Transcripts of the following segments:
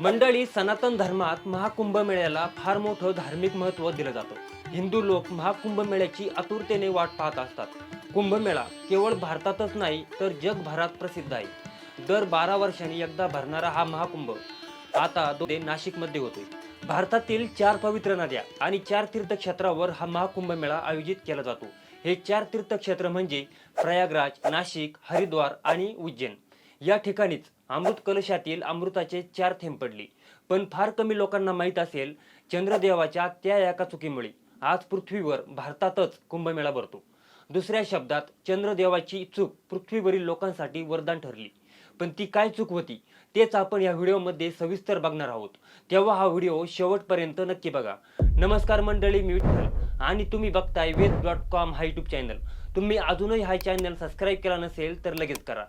मंडळी सनातन धर्मात महाकुंभ मेळ्याला फार मोठं धार्मिक महत्त्व दिलं जातं. हिंदू लोक महाकुंभ मेळ्याची आतुरतेने वाट पाहत असतात. कुंभमेळा केवळ भारतातच नाही तर जगभरात प्रसिद्ध आहे. दर बारा वर्षांनी एकदा भरणारा हा महाकुंभ आता दोन नाशिकमध्ये होतोय. भारतातील चार पवित्र नद्या आणि चार तीर्थक्षेत्रावर हा महाकुंभ मेळा आयोजित केला जातो. हे चार तीर्थक्षेत्र म्हणजे प्रयागराज नाशिक हरिद्वार आणि उज्जैन. या ठिकाणीच अमृत कलशातील अमृताचे चार थेंब पडले. पण फार कमी लोकांना माहीत असेल चंद्रदेवाच्या त्या एका चुकीमुळे आज पृथ्वीवर भारतातच कुंभमेळा भरतो. दुसऱ्या शब्दात चंद्रदेवाची चूक पृथ्वीवरील लोकांसाठी वरदान ठरली. पण ती काय चूक होती तेच आपण या व्हिडिओमध्ये सविस्तर बघणार आहोत. तेव्हा हा व्हिडिओ शेवटपर्यंत नक्की बघा. नमस्कार मंडळी मी विठ्ठल आणि तुम्ही बघताय वेद डॉट कॉम हा यूट्यूब चॅनल तुम्ही अजूनही हा चॅनल सबस्क्राईब केला नसेल तर लगेच करा.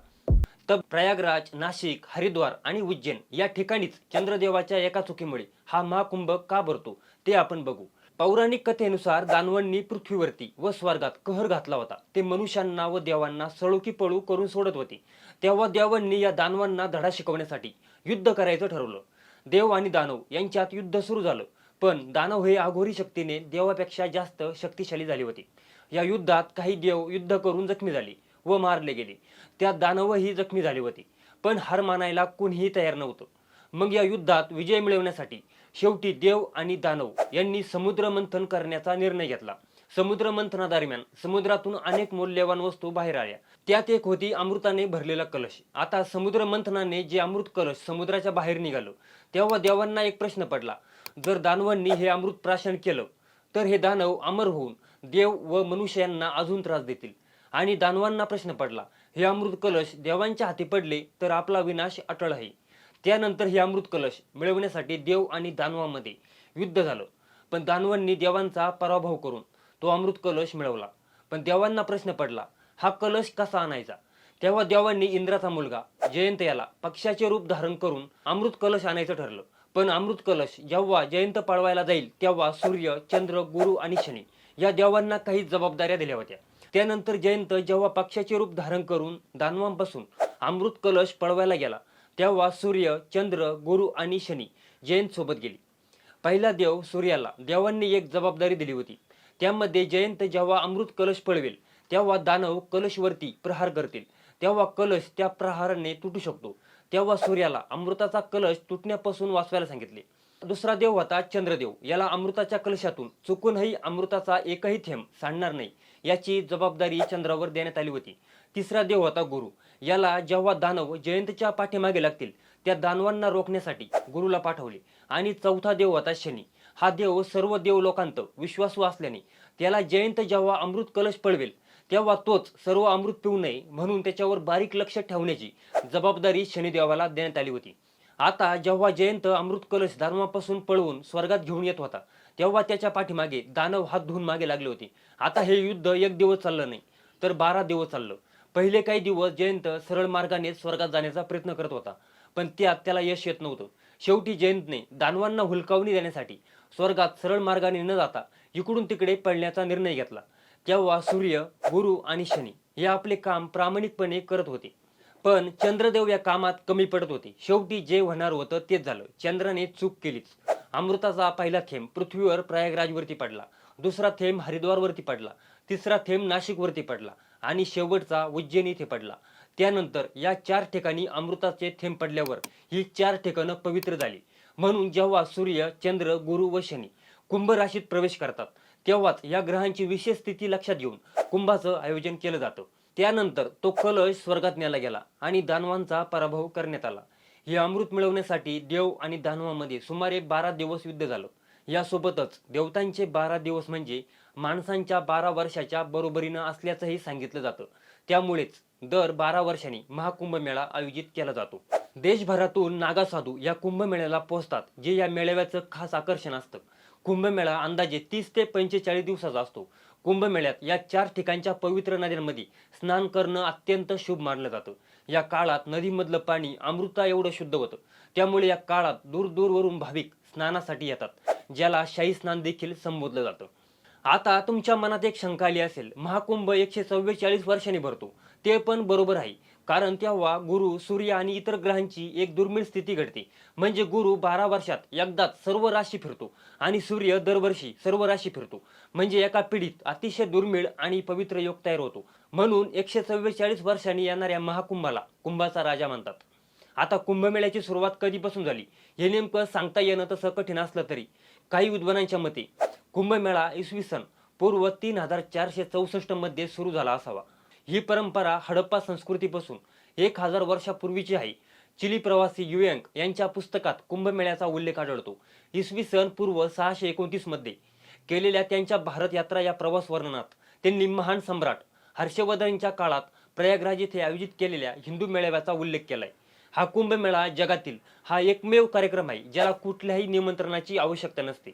तर प्रयागराज नाशिक हरिद्वार आणि उज्जैन या ठिकाणीच चंद्रदेवाच्या एका चुकीमुळे हा महाकुंभ का भरतो ते आपण बघू. पौराणिक कथेनुसार दानवांनी पृथ्वीवरती व स्वर्गात कहर घातला होता. ते मनुष्यांना व देवांना सळोकी पळू करून सोडत होते. तेव्हा देवांनी या दानवांना धडा शिकवण्यासाठी युद्ध करायचं ठरवलं. देव आणि दानव यांच्यात युद्ध सुरू झालं पण दानव हे अघोरी शक्तीने देवापेक्षा जास्त शक्तिशाली झाले होते. या युद्धात काही देव युद्ध करून जखमी झाले. व मारले गेले. त्यात दानवही जखमी झाले होते. पण हार मानायला कोणीही तयार नव्हतं. मग या युद्धात विजय मिळवण्यासाठी शेवटी देव आणि दानव यांनी समुद्र मंथन करण्याचा निर्णय घेतला. समुद्र मंथनादरम्यान समुद्रातून अनेक मौल्यवान वस्तू बाहेर आल्या. त्यात एक होती अमृताने भरलेला कलश. आता समुद्र मंथनाने जे अमृत कलश समुद्राच्या बाहेर निघालं तेव्हा देवांना एक प्रश्न पडला. जर दानवांनी हे अमृत प्राशन केलं तर हे दानव अमर होऊन देव व मनुष्यांना अजून त्रास देतील. आणि दानवांना प्रश्न पडला हे अमृत कलश देवांच्या हाती पडले तर आपला विनाश अटळ आहे. त्यानंतर हे अमृत कलश मिळवण्यासाठी देव आणि दानवामध्ये युद्ध झालं. पण दानवांनी देवांचा पराभव करून तो अमृत कलश मिळवला. पण देवांना प्रश्न पडला हा कलश कसा आणायचा? तेव्हा देवांनी इंद्राचा मुलगा जयंत याला पक्षाचे रूप धारण करून अमृत कलश आणायचं ठरलं. पण अमृत कलश जेव्हा जयंत पाळवायला जाईल तेव्हा सूर्य चंद्र गुरु आणि शनी या देवांना काही जबाबदाऱ्या दिल्या होत्या. त्यानंतर जयंत जेव्हा पक्षाचे रूप धारण करून दानवांपासून अमृत कलश पळवायला गेला तेव्हा सूर्य चंद्र गुरु आणि शनी जयंत सोबत गेली. पहिला देव सूर्याला देवांनी एक जबाबदारी दिली होती. त्यामध्ये जयंत जेव्हा अमृत कलश पळवेल तेव्हा दानव कलशवरती प्रहार करतील. तेव्हा कलश त्या प्रहाराने तुटू शकतो. तेव्हा सूर्याला अमृताचा कलश तुटण्यापासून वाचवायला सांगितले. दुसरा देव होता चंद्रदेव. याला अमृताच्या कलशातून चुकूनही अमृताचा एकही थेंब सांडणार नाही याची जबाबदारी चंद्रावर देण्यात आली होती. तिसरा देव होता गुरु. याला जेव्हा दानव जयंतच्या पाठीमागे लागतील त्या दानवांना रोखण्यासाठी गुरुला पाठवले. आणि चौथा देव होता शनी. हा देव सर्व देव लोकांत विश्वासू असल्याने त्याला जयंत जेव्हा अमृत कलश पळवेल तेव्हा तोच सर्व अमृत पिऊ नये म्हणून त्याच्यावर बारीक लक्ष ठेवण्याची जबाबदारी शनिदेवाला देण्यात आली होती. आता जेव्हा जयंत अमृत कलश दानवापासून पळवून स्वर्गात घेऊन येत होता तेव्हा त्याच्या पाठीमागे दानव हात धुवून मागे लागले होते. आता हे युद्ध एक दिवस चाललं नाही तर बारा दिवस चाललं. पहिले काही दिवस जयंत सरळ मार्गाने स्वर्गात जाण्याचा प्रयत्न करत होता पण त्यात त्याला यश येत नव्हतं. शेवटी जयंतने दानवांना हुलकावणी देण्यासाठी स्वर्गात सरळ मार्गाने न जाता इकडून तिकडे पळण्याचा निर्णय घेतला. तेव्हा सूर्य गुरु आणि शनी हे आपले काम प्रामाणिकपणे करत होते. पण चंद्रदेव या कामात कमी पडत होते. शेवटी जे होणार होतं तेच झालं. चंद्राने चूक केलीच. अमृताचा पहिला थेंब पृथ्वीवर प्रयागराजवरती पडला. दुसरा थेंब हरिद्वारवरती पडला. तिसरा थेंब नाशिकवरती पडला आणि शेवटचा उज्जैन इथे पडला. त्यानंतर या चार ठिकाणी अमृताचे थेंब पडल्यावर ही चार ठिकाणं पवित्र झाली. म्हणून जेव्हा सूर्य चंद्र गुरु व शनी कुंभ राशीत प्रवेश करतात तेव्हाच या ग्रहांची विशेष स्थिती लक्षात घेऊन कुंभाचं आयोजन केलं जातं. त्यानंतर तो कलश स्वर्गात नेला गेला आणि दानवांचा पराभव करण्यात आला. हे अमृत मिळवण्यासाठी देव आणि दानवामध्ये सुमारे बारा दिवस युद्ध झालं. यासोबतच देवतांचे बारा दिवस म्हणजे माणसांच्या बारा वर्षाच्या बरोबरीनं असल्याचंही सांगितलं जातं. त्यामुळेच दर बारा वर्षांनी महाकुंभ मेळा आयोजित केला जातो. देशभरातून नागासाधू या कुंभमेळ्याला पोहोचतात जे या मेळाव्याचं खास आकर्षण असतं. कुंभमेळा अंदाजे तीस ते पंचेचाळीस दिवसाचा असतो. कुंभमेळ्यात या चार ठिकाणच्या पवित्र नद्यांमध्ये स्नान करणं अत्यंत शुभ मानलं जातं. या काळात नदीमधलं पाणी अमृता एवढं शुद्ध होतं. त्यामुळे या काळात दूर दूरवरून भाविक स्नानासाठी येतात ज्याला शाही स्नान देखील संबोधलं जातं. आता तुमच्या मनात एक शंका आली असेल महाकुंभ एकशे चव्वेचाळीस वर्षांनी भरतो. ते पण बरोबर आहे. कारण तेव्हा गुरु सूर्य आणि इतर ग्रहांची एक दुर्मिळ स्थिती घडते. म्हणजे गुरु बारा वर्षात एकदाच सर्व राशी फिरतो आणि सूर्य दरवर्षी सर्व राशी फिरतो. म्हणजे एका पिढीत अतिशय दुर्मिळ आणि पवित्र योग तयार होतो. म्हणून एकशे चव्वेचाळीस वर्षांनी येणाऱ्या महाकुंभाला कुंभाचा राजा म्हणतात आता कुंभमेळ्याची सुरुवात कधीपासून झाली? हे नेमकं सांगता येणं तसं कठीण असलं तरी. काही विद्वानांच्या मते कुंभमेळा इसवी सन पूर्व तीन हजार चारशे चौसष्टमध्ये सुरू झाला असावा. ही परंपरा हडप्पा संस्कृतीपासून एक हजार वर्षापूर्वीची आहे. चिली प्रवासी युयंक यांच्या पुस्तकात कुंभमेळ्याचा उल्लेख आढळतो. इसवी सन पूर्व सहाशे एकोणतीसमध्ये केलेल्या त्यांच्या भारत यात्रा या प्रवास वर्णनात त्यांनी महान सम्राट हर्षवर्धनच्या काळात प्रयागराज येथे आयोजित केलेल्या हिंदू मेळाव्याचा उल्लेख केलाय. हा कुंभमेळा जगातील हा एकमेव कार्यक्रम आहे ज्याला कुठल्याही निमंत्रणाची आवश्यकता नसते.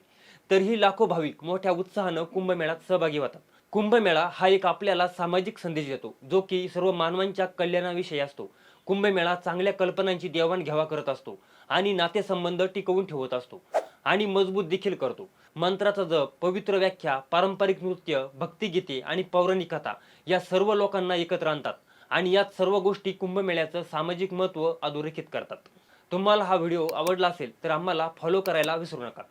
तरीही लाखो भाविक मोठ्या उत्साहानं कुंभमेळ्यात सहभागी होतात. कुंभमेळा हा एक आपल्याला सामाजिक संदेश देतो जो की सर्व मानवांच्या कल्याणाविषयी असतो. कुंभमेळा चांगल्या कल्पनांची देवाणघेवाण करत असतो आणि नातेसंबंध टिकवून ठेवत असतो आणि मजबूत देखील करतो. मंत्राचा जप पवित्र व्याख्या पारंपरिक नृत्य भक्तिगीते आणि पौराणिक कथा या सर्व लोकांना एकत्र आणतात आणि यात सर्व गोष्टी कुंभमेळ्याचं सामाजिक महत्त्व अधोरेखित करतात. तुम्हाला हा व्हिडिओ आवडला असेल तर आम्हाला फॉलो करायला विसरू नका.